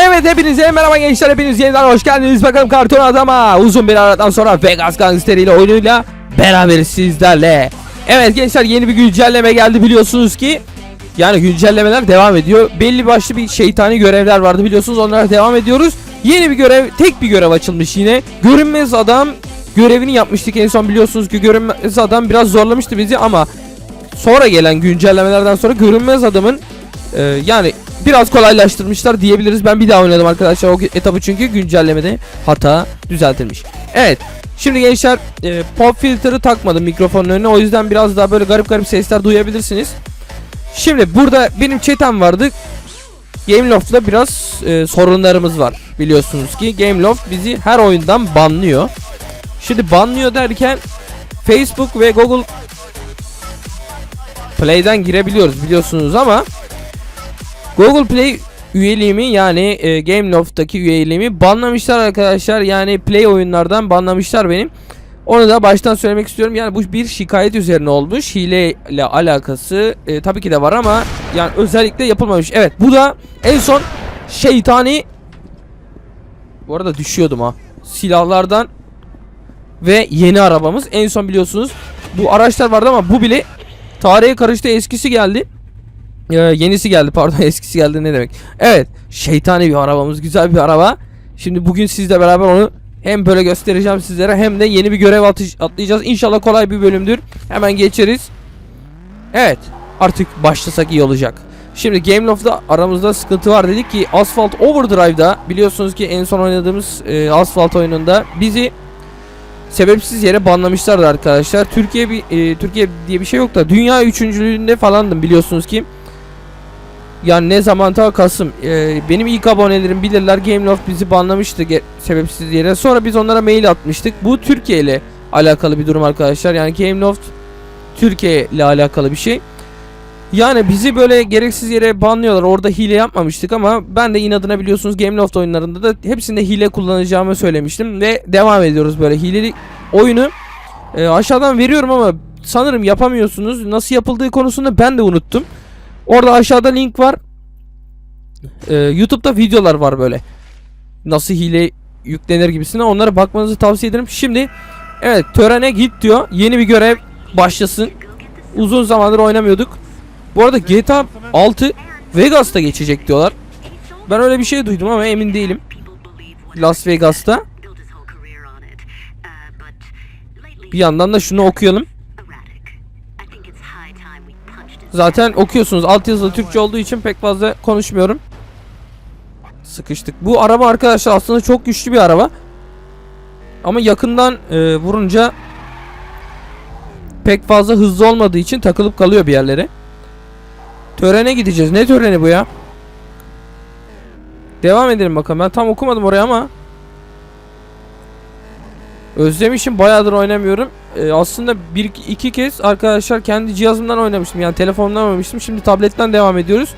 Evet hepinize merhaba gençler hepiniz yeniden hoş geldiniz. Bakalım karton adama uzun bir aradan sonra Vegas Gangster ile oyunuyla beraber sizlerle. Evet gençler yeni bir güncelleme geldi. Biliyorsunuz ki yani güncellemeler devam ediyor. Belli başlı bir şeytani görevler vardı. Biliyorsunuz onlara devam ediyoruz. Yeni bir görev tek bir görev açılmış yine. Görünmez adam görevini yapmıştık en son. Biliyorsunuz ki görünmez adam biraz zorlamıştı bizi ama sonra gelen güncellemelerden sonra görünmez adamın e, yani biraz kolaylaştırmışlar diyebiliriz. Ben bir daha oynadım arkadaşlar o etabı çünkü güncellemede hata düzeltilmiş. Evet. Şimdi gençler e, pop filtre'ı takmadım mikrofonun önüne o yüzden biraz daha böyle garip garip sesler duyabilirsiniz. Şimdi burada benim çetem vardı. Gameloft'la biraz e, sorunlarımız var biliyorsunuz ki Gameloft bizi her oyundan banlıyor. Şimdi banlıyor derken Facebook ve Google Play'den girebiliyoruz biliyorsunuz ama Google Play üyeliğimi yani e, Gameloft'taki üyeliğimi banlamışlar arkadaşlar. Yani Play oyunlardan banlamışlar benim. Onu da baştan söylemek istiyorum. Yani bu bir şikayet üzerine olmuş. Hile ile alakası e, tabii ki de var ama yani özellikle yapılmamış. Evet bu da en son şeytani bu arada düşüyordum ha. Silahlardan ve yeni arabamız. En son biliyorsunuz bu araçlar vardı ama bu bile tarihe karıştı. Eskisi geldi. Ee, yenisi geldi pardon eskisi geldi ne demek. Evet şeytani bir arabamız güzel bir araba. Şimdi bugün sizle beraber onu hem böyle göstereceğim sizlere hem de yeni bir görev atış- atlayacağız. İnşallah kolay bir bölümdür. Hemen geçeriz. Evet artık başlasak iyi olacak. Şimdi Gameloft'da aramızda sıkıntı var dedik ki Asphalt Overdrive'da biliyorsunuz ki en son oynadığımız e, Asphalt oyununda bizi sebepsiz yere banlamışlardı arkadaşlar. Türkiye bir e, Türkiye diye bir şey yok da dünya üçüncülüğünde falandım biliyorsunuz ki. Yani ne zaman ta Kasım. E, benim ilk abonelerim bilirler Gameloft bizi banlamıştı sebepsiz yere. Sonra biz onlara mail atmıştık. Bu Türkiye ile alakalı bir durum arkadaşlar. Yani Gameloft Türkiye ile alakalı bir şey. Yani bizi böyle gereksiz yere banlıyorlar. Orada hile yapmamıştık ama ben de inadına biliyorsunuz Gameloft oyunlarında da hepsinde hile kullanacağımı söylemiştim ve devam ediyoruz böyle hileli oyunu e, aşağıdan veriyorum ama sanırım yapamıyorsunuz. Nasıl yapıldığı konusunda ben de unuttum. Orada aşağıda link var. E, YouTube'da videolar var böyle. Nasıl hile yüklenir gibisine. Onlara bakmanızı tavsiye ederim. Şimdi evet törene git diyor. Yeni bir görev başlasın. Uzun zamandır oynamıyorduk. Bu arada GTA 6 Vegas'ta geçecek diyorlar. Ben öyle bir şey duydum ama emin değilim. Las Vegas'ta. Bir yandan da şunu okuyalım. Zaten okuyorsunuz. Altyazılı Türkçe olduğu için pek fazla konuşmuyorum. Sıkıştık. Bu araba arkadaşlar aslında çok güçlü bir araba. Ama yakından e, vurunca pek fazla hızlı olmadığı için takılıp kalıyor bir yerlere. Törene gideceğiz. Ne töreni bu ya? Devam edelim bakalım. Ben tam okumadım oraya ama. Özlemişim. Bayağıdır oynamıyorum. Ee, aslında bir iki kez arkadaşlar kendi cihazımdan oynamıştım. Yani telefonumdan oynamıştım. Şimdi tabletten devam ediyoruz.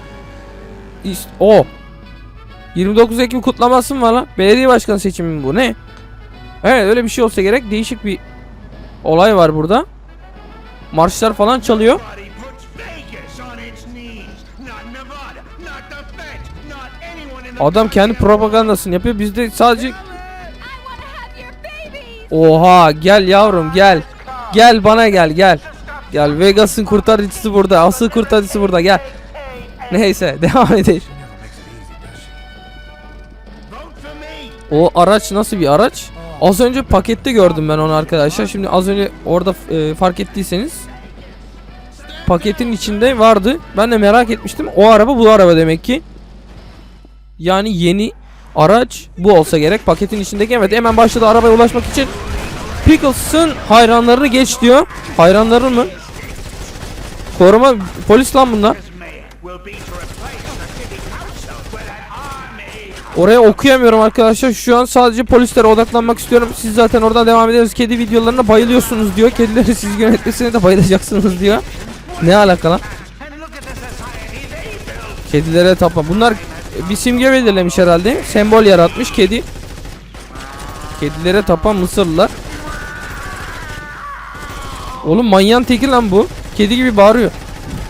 İşte, o. 29 Ekim kutlaması mı var lan? Belediye başkanı seçimi mi bu? Ne? Evet öyle bir şey olsa gerek. Değişik bir olay var burada. Marşlar falan çalıyor. Adam kendi propagandasını yapıyor. Biz de sadece Oha gel yavrum gel. Gel bana gel gel. Gel Vegas'ın kurtarıcısı burada. Asıl kurtarıcısı burada gel. Neyse devam edelim. O araç nasıl bir araç? Az önce pakette gördüm ben onu arkadaşlar. Şimdi az önce orada e, fark ettiyseniz paketin içinde vardı. Ben de merak etmiştim. O araba bu araba demek ki. Yani yeni araç bu olsa gerek. Paketin içindeki evet hemen başladı arabaya ulaşmak için. Pickles'ın hayranlarını geç diyor. Hayranları mı? Koruma polis lan bunlar. Oraya okuyamıyorum arkadaşlar. Şu an sadece polislere odaklanmak istiyorum. Siz zaten oradan devam ederiz. Kedi videolarına bayılıyorsunuz diyor. Kedileri siz yönetmesine de bayılacaksınız diyor. Ne alaka lan? Kedilere tapma. Bunlar bir simge belirlemiş herhalde. Sembol yaratmış kedi. Kedilere tapan Mısırlılar. Oğlum manyan teki lan bu. Kedi gibi bağırıyor.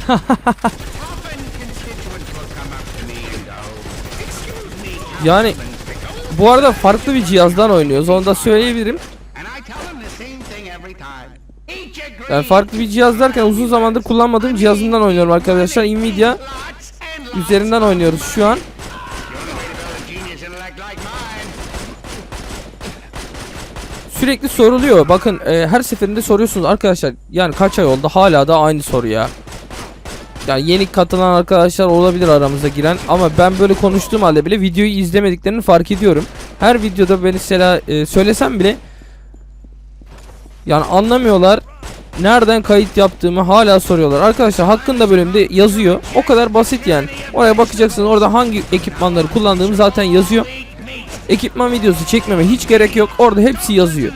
Yani bu arada farklı bir cihazdan oynuyoruz. Onu da söyleyebilirim. Yani farklı bir cihaz derken uzun zamandır kullanmadığım cihazımdan oynuyorum arkadaşlar. Nvidia. Üzerinden oynuyoruz şu an. Sürekli soruluyor. Bakın e, her seferinde soruyorsunuz arkadaşlar. Yani kaç ay oldu hala da aynı soru ya. Yani yeni katılan arkadaşlar olabilir aramıza giren ama ben böyle konuştuğum halde bile videoyu izlemediklerini fark ediyorum. Her videoda ben mesela e, söylesem bile yani anlamıyorlar. Nereden kayıt yaptığımı hala soruyorlar. Arkadaşlar hakkında bölümde yazıyor. O kadar basit yani. Oraya bakacaksınız orada hangi ekipmanları kullandığım zaten yazıyor. Ekipman videosu çekmeme hiç gerek yok. Orada hepsi yazıyor.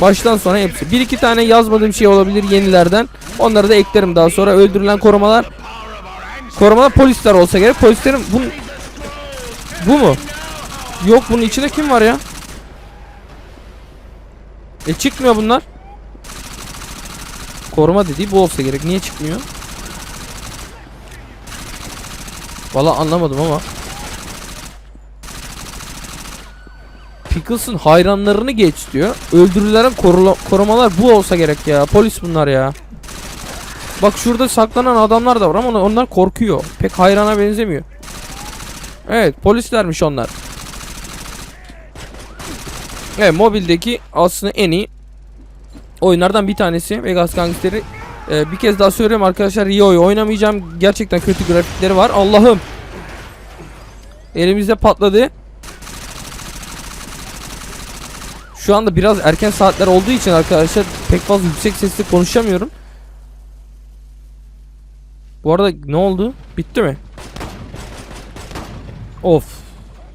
Baştan sona hepsi. Bir iki tane yazmadığım şey olabilir yenilerden. Onları da eklerim daha sonra. Öldürülen korumalar. Korumalar polisler olsa gerek. Polislerin bu bu mu? Yok bunun içinde kim var ya? E çıkmıyor bunlar. Koruma dediği bu olsa gerek. Niye çıkmıyor? Valla anlamadım ama. Pickles'ın hayranlarını geç diyor. Öldürülen korumalar bu olsa gerek ya. Polis bunlar ya. Bak şurada saklanan adamlar da var ama onlar korkuyor. Pek hayrana benzemiyor. Evet polislermiş onlar. Evet mobildeki aslında en iyi oyunlardan bir tanesi Vegas Gangster'i. Ee, bir kez daha söylüyorum arkadaşlar Rio'yu oynamayacağım. Gerçekten kötü grafikleri var. Allah'ım. Elimizde patladı. Şu anda biraz erken saatler olduğu için arkadaşlar pek fazla yüksek sesle konuşamıyorum. Bu arada ne oldu? Bitti mi? Of.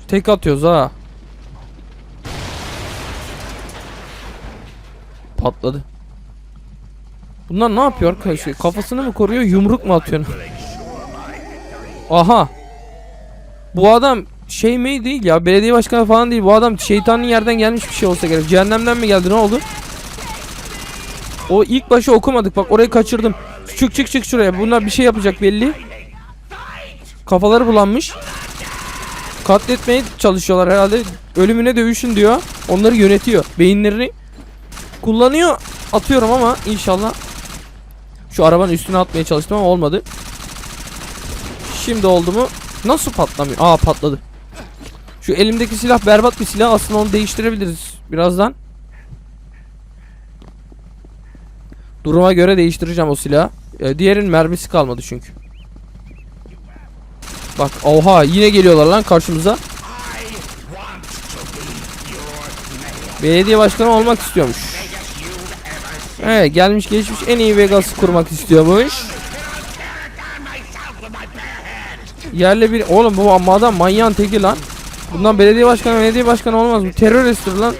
Tek atıyoruz ha. Patladı. Bunlar ne yapıyor arkadaşlar? Kafasını mı koruyor, yumruk mu atıyor? Aha. Bu adam şey mi değil ya? Belediye başkanı falan değil. Bu adam şeytanın yerden gelmiş bir şey olsa gerek. Cehennemden mi geldi? Ne oldu? O ilk başı okumadık. Bak orayı kaçırdım. Çık çık çık şuraya. Bunlar bir şey yapacak belli. Kafaları bulanmış. Katletmeye çalışıyorlar herhalde. Ölümüne dövüşün diyor. Onları yönetiyor. Beyinlerini kullanıyor atıyorum ama inşallah şu arabanın üstüne atmaya çalıştım ama olmadı şimdi oldu mu Nasıl patlamıyor? Aa patladı. Şu elimdeki silah berbat bir silah. Aslında onu değiştirebiliriz birazdan. Duruma göre değiştireceğim o silahı. Ee, diğerinin mermisi kalmadı çünkü. Bak oha yine geliyorlar lan karşımıza. Belediye başkanı olmak istiyormuş. Evet gelmiş geçmiş en iyi Vegas'ı kurmak istiyormuş. Yerle bir oğlum bu amma adam manyağın teki lan. Bundan belediye başkanı belediye başkanı olmaz bu teröristtir lan.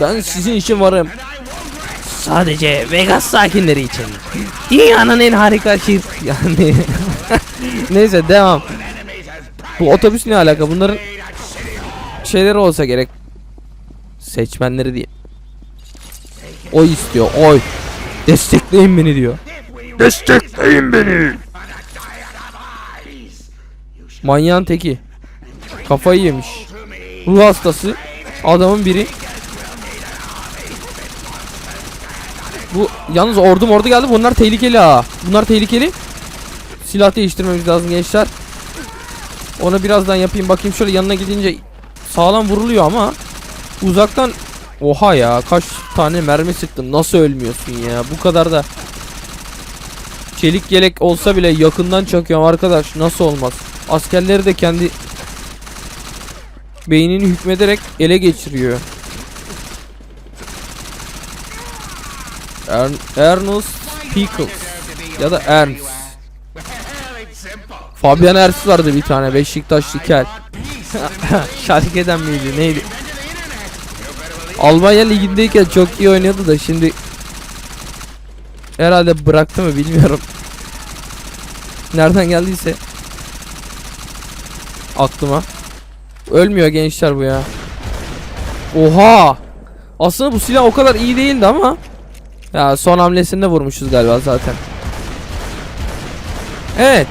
Ben sizin için varım. Sadece Vegas sakinleri için. Dünyanın en harika şehir yani. Neyse devam. Bu otobüs ne alaka? Bunların şeyleri olsa gerek. Seçmenleri değil. Oy istiyor. Oy. Destekleyin beni diyor. Destekleyin beni. Manyağın teki. Kafayı yemiş. Ruh hastası. Adamın biri. Bu yalnız ordu ordu geldi. Bunlar tehlikeli ha. Bunlar tehlikeli. Silah değiştirmemiz lazım gençler. Onu birazdan yapayım. Bakayım şöyle yanına gidince sağlam vuruluyor ama uzaktan Oha ya kaç tane mermi sıktım. Nasıl ölmüyorsun ya? Bu kadar da Çelik yelek olsa bile yakından çakıyorum arkadaş. Nasıl olmaz? Askerleri de kendi beynini hükmederek ele geçiriyor. Ern Ernest Pickles ya da Ernst. Fabian Ernst vardı bir tane Beşiktaşlı kel. Schalke'den miydi neydi? Almanya ligindeyken çok iyi oynuyordu da şimdi herhalde bıraktı mı bilmiyorum. Nereden geldiyse aklıma. Ölmüyor gençler bu ya. Oha! Aslında bu silah o kadar iyi değildi ama ya son hamlesinde vurmuşuz galiba zaten. Evet.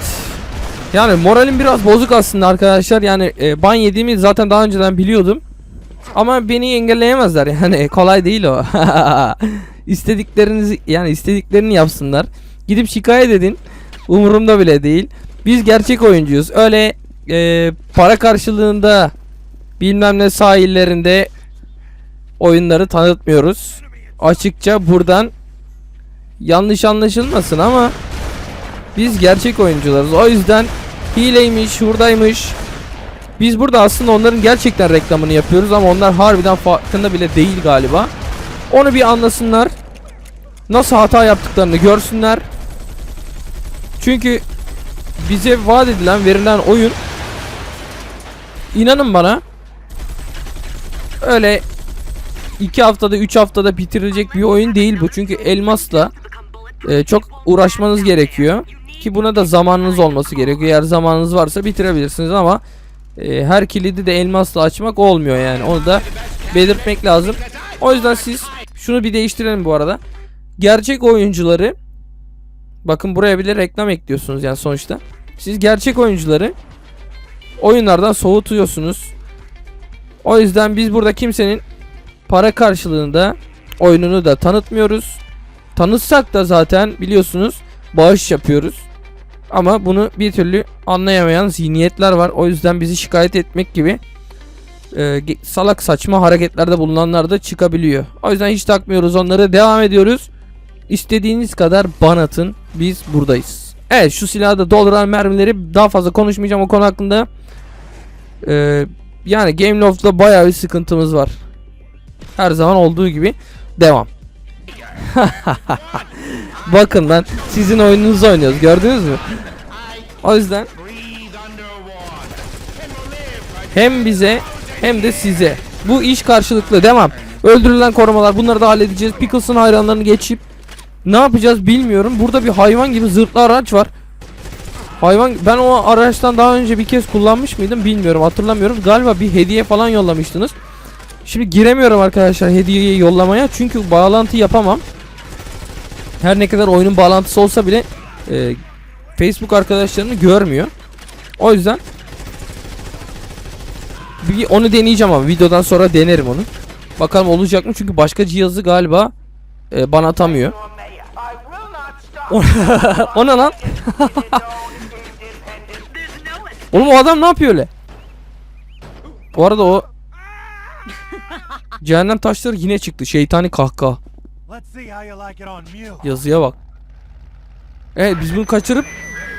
Yani moralim biraz bozuk aslında arkadaşlar. Yani e, ban yediğimi zaten daha önceden biliyordum. Ama beni engelleyemezler yani kolay değil o. İstediklerinizi yani istediklerini yapsınlar. Gidip şikayet edin. Umurumda bile değil. Biz gerçek oyuncuyuz. Öyle e, para karşılığında bilmem ne sahillerinde oyunları tanıtmıyoruz. Açıkça buradan yanlış anlaşılmasın ama biz gerçek oyuncularız. O yüzden hileymiş, şuradaymış. Biz burada aslında onların gerçekten reklamını yapıyoruz ama onlar harbiden farkında bile değil galiba. Onu bir anlasınlar. Nasıl hata yaptıklarını görsünler. Çünkü bize vaat edilen, verilen oyun inanın bana öyle 2 haftada 3 haftada bitirilecek bir oyun değil bu. Çünkü elmasla e, çok uğraşmanız gerekiyor. Ki buna da zamanınız olması gerekiyor. Eğer zamanınız varsa bitirebilirsiniz ama e, her kilidi de elmasla açmak olmuyor yani. Onu da belirtmek lazım. O yüzden siz şunu bir değiştirelim bu arada. Gerçek oyuncuları bakın buraya bile reklam ekliyorsunuz yani sonuçta. Siz gerçek oyuncuları oyunlardan soğutuyorsunuz. O yüzden biz burada kimsenin para karşılığında oyununu da tanıtmıyoruz. Tanıtsak da zaten biliyorsunuz bağış yapıyoruz. Ama bunu bir türlü anlayamayan zihniyetler var. O yüzden bizi şikayet etmek gibi e, salak saçma hareketlerde bulunanlar da çıkabiliyor. O yüzden hiç takmıyoruz onları. Devam ediyoruz. İstediğiniz kadar ban atın. Biz buradayız. Evet şu silahı da dolduran mermileri daha fazla konuşmayacağım o konu hakkında. E, yani Game Loft'ta bayağı bir sıkıntımız var. Her zaman olduğu gibi devam. Bakın lan sizin oyununuzu oynuyoruz gördünüz mü? O yüzden hem bize hem de size bu iş karşılıklı devam. Öldürülen korumalar bunları da halledeceğiz. Pickles'ın hayranlarını geçip ne yapacağız bilmiyorum. Burada bir hayvan gibi zırhlı araç var. Hayvan ben o araçtan daha önce bir kez kullanmış mıydım bilmiyorum hatırlamıyorum. Galiba bir hediye falan yollamıştınız. Şimdi giremiyorum arkadaşlar hediyeyi yollamaya çünkü bağlantı yapamam. Her ne kadar oyunun bağlantısı olsa bile e, Facebook arkadaşlarını görmüyor. O yüzden bir onu deneyeceğim ama videodan sonra denerim onu. Bakalım olacak mı? Çünkü başka cihazı galiba e, bana atamıyor. o ne lan? Oğlum o adam ne yapıyor öyle? Bu arada o Cehennem taşları yine çıktı. Şeytani kahkaha. Yazıya bak. Evet biz bunu kaçırıp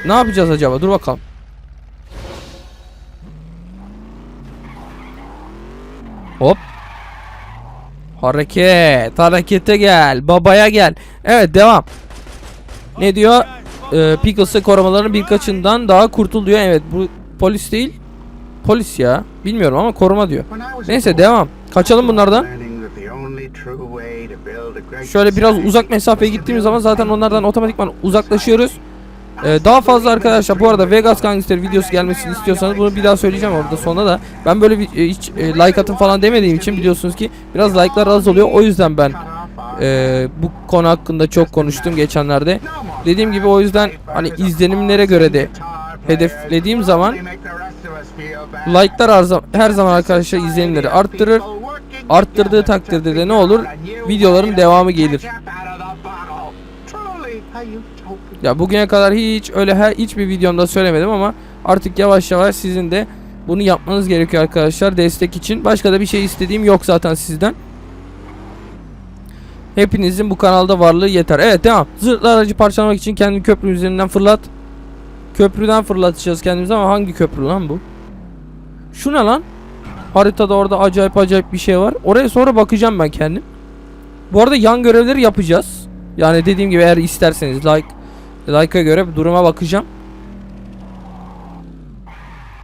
ne yapacağız acaba? Dur bakalım. Hop. Hareket. Harekete gel. Babaya gel. Evet devam. Ne diyor? Ee, Pickles'ı korumaların birkaçından daha kurtuluyor. Evet bu polis değil. Polis ya. Bilmiyorum ama koruma diyor. Neyse devam. Kaçalım bunlardan. Şöyle biraz uzak mesafeye gittiğimiz zaman zaten onlardan otomatikman uzaklaşıyoruz. Ee, daha fazla arkadaşlar bu arada Vegas Gangster videosu gelmesini istiyorsanız bunu bir daha söyleyeceğim orada sonra da ben böyle bir e, hiç e, like atın falan demediğim için biliyorsunuz ki biraz like'lar az oluyor o yüzden ben e, bu konu hakkında çok konuştum geçenlerde. Dediğim gibi o yüzden hani izlenimlere göre de hedeflediğim zaman like'lar her zaman, arkadaşlar izlenimleri arttırır. Arttırdığı takdirde de ne olur? Videoların devamı gelir. Ya bugüne kadar hiç öyle her hiçbir videomda söylemedim ama artık yavaş yavaş sizin de bunu yapmanız gerekiyor arkadaşlar destek için. Başka da bir şey istediğim yok zaten sizden. Hepinizin bu kanalda varlığı yeter. Evet devam. Zırhlı aracı parçalamak için kendini köprü üzerinden fırlat. Köprüden fırlatacağız kendimizi ama hangi köprü lan bu? Şu ne lan? Haritada orada acayip acayip bir şey var. Oraya sonra bakacağım ben kendim. Bu arada yan görevleri yapacağız. Yani dediğim gibi eğer isterseniz like like'a göre duruma bakacağım.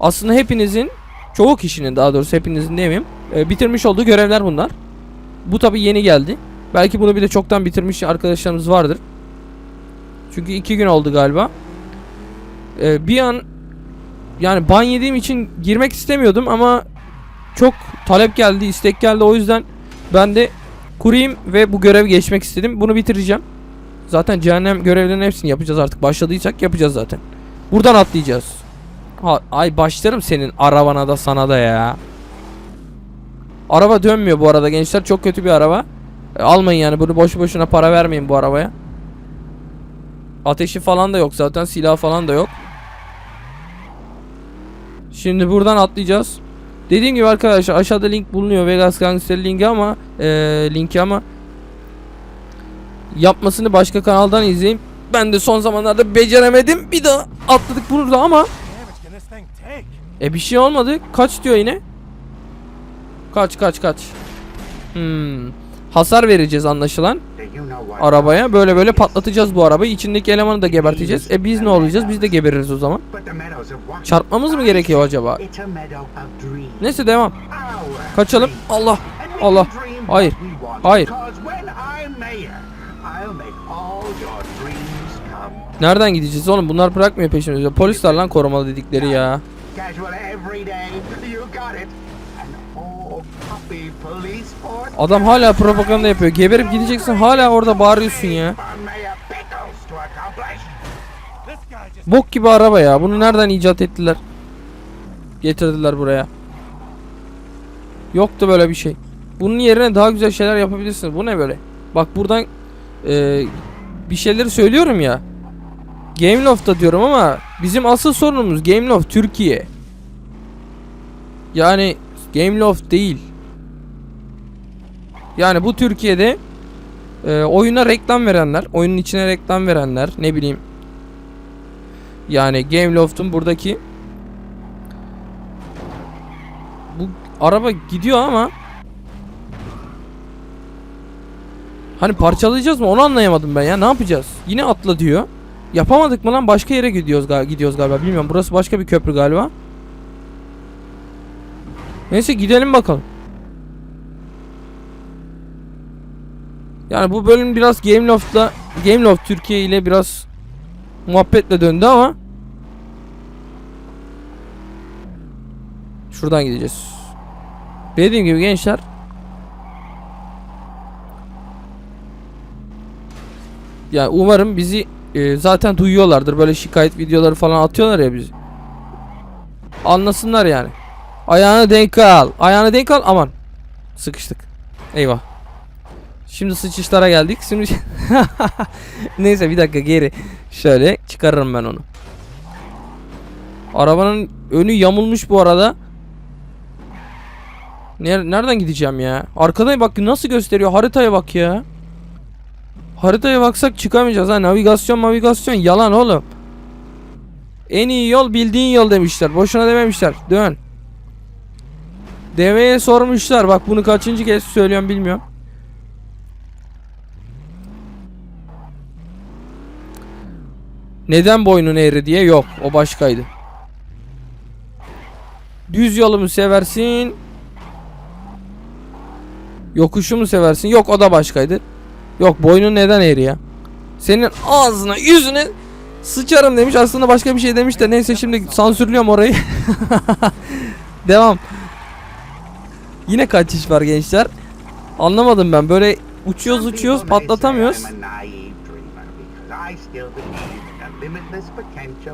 Aslında hepinizin çoğu kişinin daha doğrusu hepinizin demeyeyim e, bitirmiş olduğu görevler bunlar. Bu tabi yeni geldi. Belki bunu bir de çoktan bitirmiş arkadaşlarımız vardır. Çünkü iki gün oldu galiba. E, bir an yani ban yediğim için girmek istemiyordum ama çok talep geldi, istek geldi. O yüzden ben de kurayım ve bu görevi geçmek istedim. Bunu bitireceğim. Zaten cehennem görevlerinin hepsini yapacağız artık. Başladıysak yapacağız zaten. Buradan atlayacağız. Ha, ay başlarım senin arabana da sana da ya. Araba dönmüyor bu arada gençler. Çok kötü bir araba. E, almayın yani bunu boşu boşuna para vermeyin bu arabaya. Ateşi falan da yok zaten. Silah falan da yok. Şimdi buradan atlayacağız. Dediğim gibi arkadaşlar aşağıda link bulunuyor Vegas Gangster linki ama e, linki ama yapmasını başka kanaldan izleyin. Ben de son zamanlarda beceremedim. Bir daha atladık burada ama e bir şey olmadı. Kaç diyor yine? Kaç kaç kaç. Hmm. Hasar vereceğiz anlaşılan Arabaya. Böyle böyle patlatacağız bu arabayı. İçindeki elemanı da geberteceğiz. E biz ne olacağız? Biz de gebeririz o zaman. Çarpmamız mı gerekiyor acaba? Neyse devam. Kaçalım. Allah. Allah. Hayır. Hayır. Nereden gideceğiz oğlum? Bunlar bırakmıyor peşimizi. Polisler lan korumalı dedikleri ya. Adam hala propaganda yapıyor. Geberip gideceksin hala orada bağırıyorsun ya. Bok gibi araba ya. Bunu nereden icat ettiler? Getirdiler buraya. Yoktu böyle bir şey. Bunun yerine daha güzel şeyler yapabilirsiniz. Bu ne böyle? Bak buradan e, bir şeyleri söylüyorum ya. Gameloft'ta diyorum ama bizim asıl sorunumuz Gameloft Türkiye. Yani Gameloft değil. Yani bu Türkiye'de e, oyuna reklam verenler, oyunun içine reklam verenler, ne bileyim yani Gameloft'un buradaki bu araba gidiyor ama Hani parçalayacağız mı onu anlayamadım ben ya ne yapacağız? Yine atla diyor. Yapamadık mı lan başka yere gidiyoruz, gal- gidiyoruz galiba bilmiyorum burası başka bir köprü galiba. Neyse gidelim bakalım. Yani bu bölüm biraz Gameloft'la Gameloft Türkiye ile biraz muhabbetle döndü ama Şuradan gideceğiz. Dediğim gibi gençler Yani umarım bizi e, zaten duyuyorlardır. Böyle şikayet videoları falan atıyorlar ya bizi. Anlasınlar yani. Ayağını denk al. Ayağını denk al. Aman. Sıkıştık. Eyvah. Şimdi sıçışlara geldik. Şimdi Neyse bir dakika geri. Şöyle çıkarırım ben onu. Arabanın önü yamulmuş bu arada. Ner nereden gideceğim ya? Arkada bak nasıl gösteriyor? Haritaya bak ya. Haritaya baksak çıkamayacağız ha. Navigasyon navigasyon yalan oğlum. En iyi yol bildiğin yol demişler. Boşuna dememişler. Dön. Deveye sormuşlar. Bak bunu kaçıncı kez söylüyorum bilmiyorum. Neden boynun eğri diye yok. O başkaydı. Düz yolu mu seversin? Yokuşu mu seversin? Yok o da başkaydı. Yok boynun neden eğri ya? Senin ağzına yüzüne sıçarım demiş. Aslında başka bir şey demiş de neyse şimdi sansürlüyorum orayı. Devam. Yine kaçış var gençler. Anlamadım ben. Böyle uçuyoruz uçuyoruz patlatamıyoruz.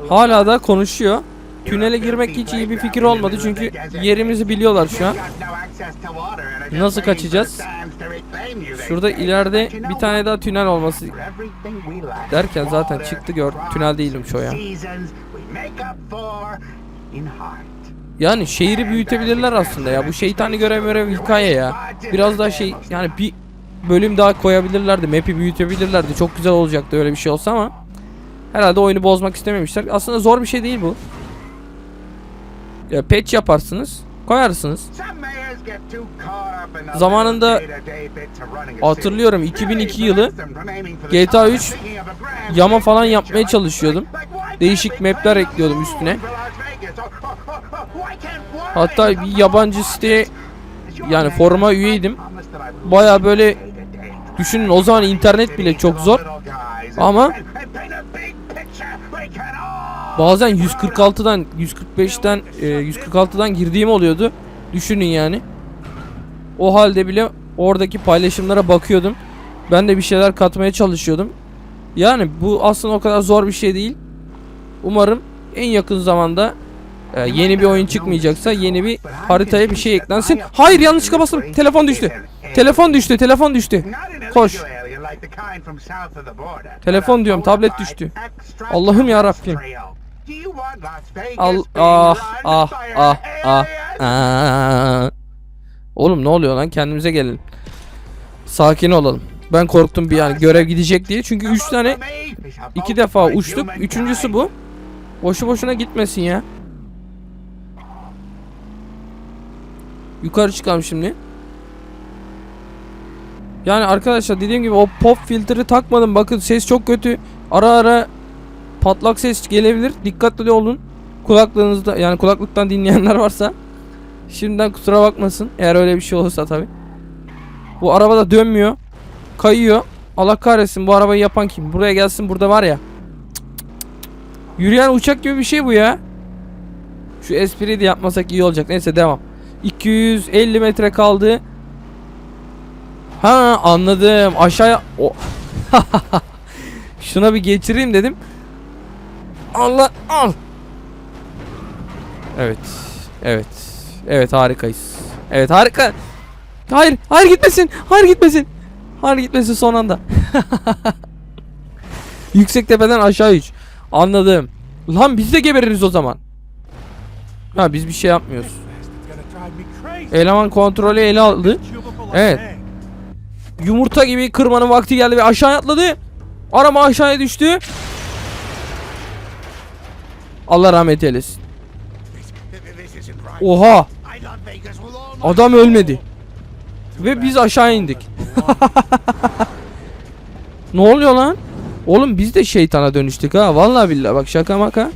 Hala da konuşuyor. Tünele girmek hiç iyi bir fikir olmadı çünkü yerimizi biliyorlar şu an. Nasıl kaçacağız? Şurada ileride bir tane daha tünel olması derken zaten çıktı gör. Tünel değilim şu ya. Yani şehri büyütebilirler aslında ya. Bu şeytani görev görev hikaye ya. Biraz daha şey yani bir bölüm daha koyabilirlerdi. Map'i büyütebilirlerdi. Çok güzel olacaktı öyle bir şey olsa ama herhalde oyunu bozmak istememişler. Aslında zor bir şey değil bu. Ya patch yaparsınız, koyarsınız. Zamanında hatırlıyorum 2002 yılı GTA 3 Yama falan yapmaya çalışıyordum. Değişik mapler ekliyordum üstüne. Hatta bir yabancı siteye yani foruma üyeydim. Baya böyle düşünün o zaman internet bile çok zor. Ama Bazen 146'dan 145'ten e, 146'dan girdiğim oluyordu. Düşünün yani. O halde bile oradaki paylaşımlara bakıyordum. Ben de bir şeyler katmaya çalışıyordum. Yani bu aslında o kadar zor bir şey değil. Umarım en yakın zamanda e, yeni bir oyun çıkmayacaksa yeni bir haritaya bir şey eklensin. Hayır yanlışlıkla bastım. Telefon düştü. Telefon düştü. Telefon düştü. Koş. Telefon diyorum, tablet düştü. Allah'ım ya Rabbim. Al ah ah ah ah. ah. Oğlum ne oluyor lan kendimize gelin. Sakin olalım. Ben korktum bir yani görev gidecek diye. Çünkü 3 tane iki defa uçtuk. Üçüncüsü bu. Boşu boşuna gitmesin ya. Yukarı çıkalım şimdi. Yani arkadaşlar dediğim gibi o pop filtre'i takmadım. Bakın ses çok kötü. Ara ara patlak ses gelebilir. Dikkatli olun. Kulaklığınızda yani kulaklıktan dinleyenler varsa şimdiden kusura bakmasın. Eğer öyle bir şey olursa tabi. Bu araba da dönmüyor. Kayıyor. Allah kahretsin bu arabayı yapan kim? Buraya gelsin burada var ya. Yürüyen uçak gibi bir şey bu ya. Şu espriyi de yapmasak iyi olacak. Neyse devam. 250 metre kaldı. Ha anladım. Aşağıya o Şuna bir geçireyim dedim. Allah al. Evet. Evet. Evet harikayız. Evet harika. Hayır, hayır gitmesin. Hayır gitmesin. Hayır gitmesin son anda. Yüksek tepeden aşağı uç. Anladım. Lan biz de gebeririz o zaman. Ha biz bir şey yapmıyoruz. Eleman kontrolü ele aldı. Evet. Yumurta gibi kırmanın vakti geldi ve aşağı atladı. Arama aşağıya düştü. Allah rahmet eylesin. Oha! Adam ölmedi. Ve biz aşağı indik. ne oluyor lan? Oğlum biz de şeytana dönüştük ha. Vallahi billahi bak şaka maka.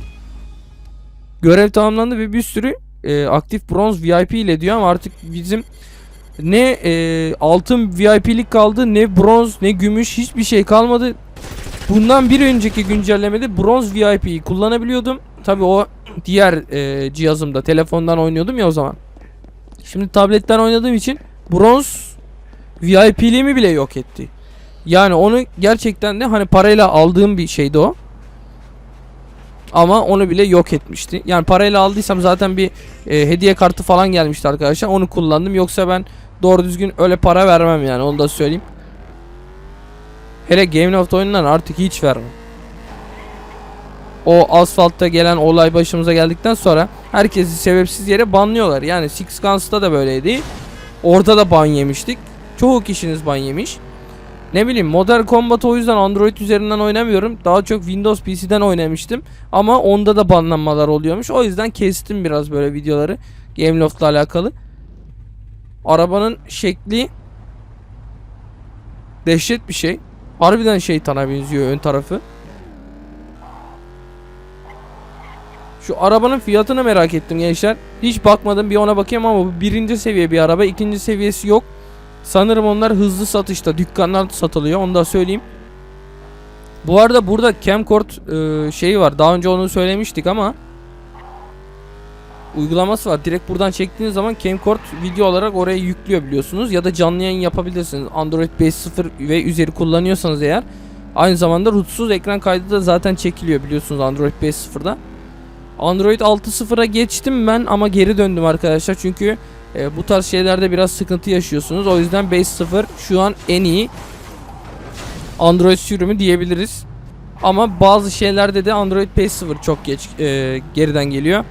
Görev tamamlandı ve bir sürü e, aktif bronz VIP ile diyor ama artık bizim ne e, altın VIP'lik kaldı ne bronz ne gümüş hiçbir şey kalmadı. Bundan bir önceki güncellemede bronz VIP'yi kullanabiliyordum. Tabi o diğer e, cihazımda telefondan oynuyordum ya o zaman. Şimdi tabletten oynadığım için bronz VIP'liğimi bile yok etti. Yani onu gerçekten de hani parayla aldığım bir şeydi o. Ama onu bile yok etmişti. Yani parayla aldıysam zaten bir e, hediye kartı falan gelmişti arkadaşlar. Onu kullandım. Yoksa ben doğru düzgün öyle para vermem yani onu da söyleyeyim. Hele Game Loft oyundan artık hiç vermem. O asfaltta gelen olay başımıza geldikten sonra herkesi sebepsiz yere banlıyorlar. Yani Six Guns'ta da böyleydi. Orada da ban yemiştik. Çoğu kişiniz ban yemiş. Ne bileyim Modern Combat o yüzden Android üzerinden oynamıyorum. Daha çok Windows PC'den oynamıştım. Ama onda da banlanmalar oluyormuş. O yüzden kestim biraz böyle videoları. Gameloft'la alakalı. Arabanın şekli dehşet bir şey. Harbiden şeytana benziyor ön tarafı. Şu arabanın fiyatını merak ettim gençler. Hiç bakmadım bir ona bakayım ama bu birinci seviye bir araba. ikinci seviyesi yok. Sanırım onlar hızlı satışta. Dükkanlarda satılıyor. Onu da söyleyeyim. Bu arada burada Camcord e, şeyi var. Daha önce onu söylemiştik ama uygulaması var. Direkt buradan çektiğiniz zaman Camcord video olarak oraya yüklüyor biliyorsunuz. Ya da canlı yayın yapabilirsiniz. Android 5.0 ve üzeri kullanıyorsanız eğer. Aynı zamanda rootsuz ekran kaydı da zaten çekiliyor biliyorsunuz Android 5.0'da. Android 6.0'a geçtim ben ama geri döndüm arkadaşlar. Çünkü e, bu tarz şeylerde biraz sıkıntı yaşıyorsunuz. O yüzden 5.0 şu an en iyi Android sürümü diyebiliriz. Ama bazı şeylerde de Android 5.0 çok geç e, geriden geliyor.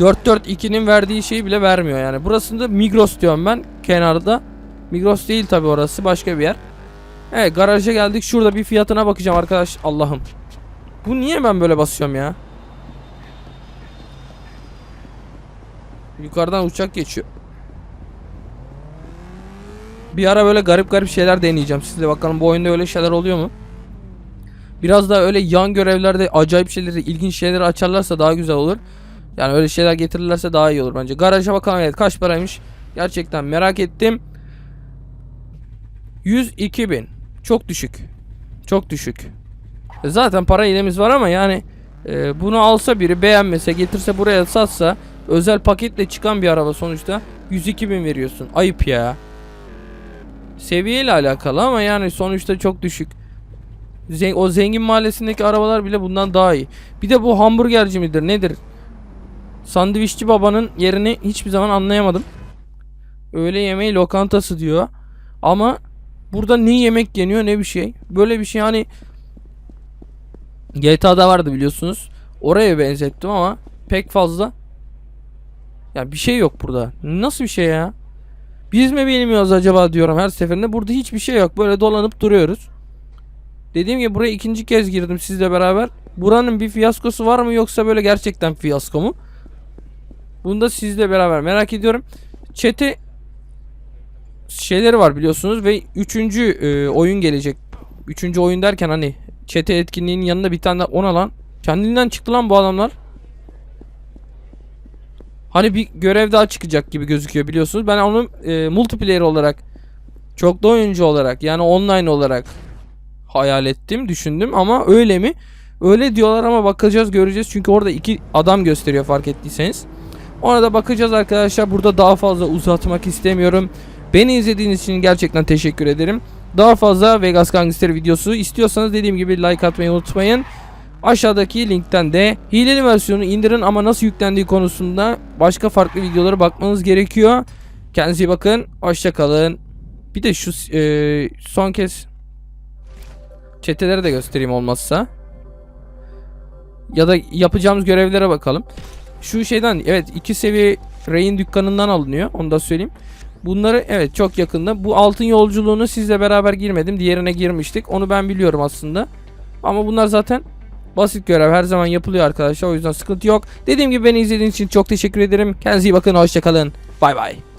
4.4.2'nin verdiği şeyi bile vermiyor yani. Burasında Migros diyorum ben kenarda. Migros değil tabi orası başka bir yer. Evet garaja geldik. Şurada bir fiyatına bakacağım arkadaş. Allah'ım. Bu niye ben böyle basıyorum ya? Yukarıdan uçak geçiyor. Bir ara böyle garip garip şeyler deneyeceğim. Siz de bakalım bu oyunda öyle şeyler oluyor mu? Biraz daha öyle yan görevlerde acayip şeyleri, ilginç şeyleri açarlarsa daha güzel olur. Yani öyle şeyler getirirlerse daha iyi olur bence. Garaja bakalım evet kaç paraymış. Gerçekten merak ettim. 102 bin. Çok düşük. Çok düşük. Zaten para elimiz var ama yani e, bunu alsa biri beğenmese getirse buraya satsa özel paketle çıkan bir araba sonuçta 102 bin veriyorsun. Ayıp ya. Seviyeyle alakalı ama yani sonuçta çok düşük. Zen- o zengin mahallesindeki arabalar bile bundan daha iyi. Bir de bu hamburgerci midir nedir? Sandviççi babanın yerini hiçbir zaman anlayamadım. Öğle yemeği lokantası diyor. Ama burada ne yemek yeniyor ne bir şey. Böyle bir şey hani GTA'da vardı biliyorsunuz. Oraya benzettim ama pek fazla ya bir şey yok burada. Nasıl bir şey ya? Biz mi bilmiyoruz acaba diyorum her seferinde. Burada hiçbir şey yok. Böyle dolanıp duruyoruz. Dediğim gibi buraya ikinci kez girdim sizle beraber. Buranın bir fiyaskosu var mı yoksa böyle gerçekten fiyasko mu? Bunu da sizle beraber merak ediyorum. Çete şeyleri var biliyorsunuz ve üçüncü e, oyun gelecek. Üçüncü oyun derken hani çete etkinliğinin yanında bir tane ona lan. Kendinden çıktı lan bu adamlar. Hani bir görev daha çıkacak gibi gözüküyor biliyorsunuz. Ben onu e, multiplayer olarak çoklu oyuncu olarak yani online olarak hayal ettim, düşündüm ama öyle mi? Öyle diyorlar ama bakacağız, göreceğiz. Çünkü orada iki adam gösteriyor fark ettiyseniz. Ona da bakacağız arkadaşlar. Burada daha fazla uzatmak istemiyorum. Beni izlediğiniz için gerçekten teşekkür ederim. Daha fazla Vegas Gangster videosu istiyorsanız dediğim gibi like atmayı unutmayın. Aşağıdaki linkten de hileli versiyonu indirin ama nasıl yüklendiği konusunda başka farklı videolara bakmanız gerekiyor. Kendinize iyi bakın. Hoşça kalın. Bir de şu e, son kez çeteleri de göstereyim olmazsa. Ya da yapacağımız görevlere bakalım. Şu şeyden evet iki seviye Ray'in dükkanından alınıyor. Onu da söyleyeyim. Bunları evet çok yakında. Bu altın yolculuğunu sizle beraber girmedim. Diğerine girmiştik. Onu ben biliyorum aslında. Ama bunlar zaten basit görev. Her zaman yapılıyor arkadaşlar. O yüzden sıkıntı yok. Dediğim gibi beni izlediğiniz için çok teşekkür ederim. Kendinize iyi bakın. Hoşçakalın. Bay bay.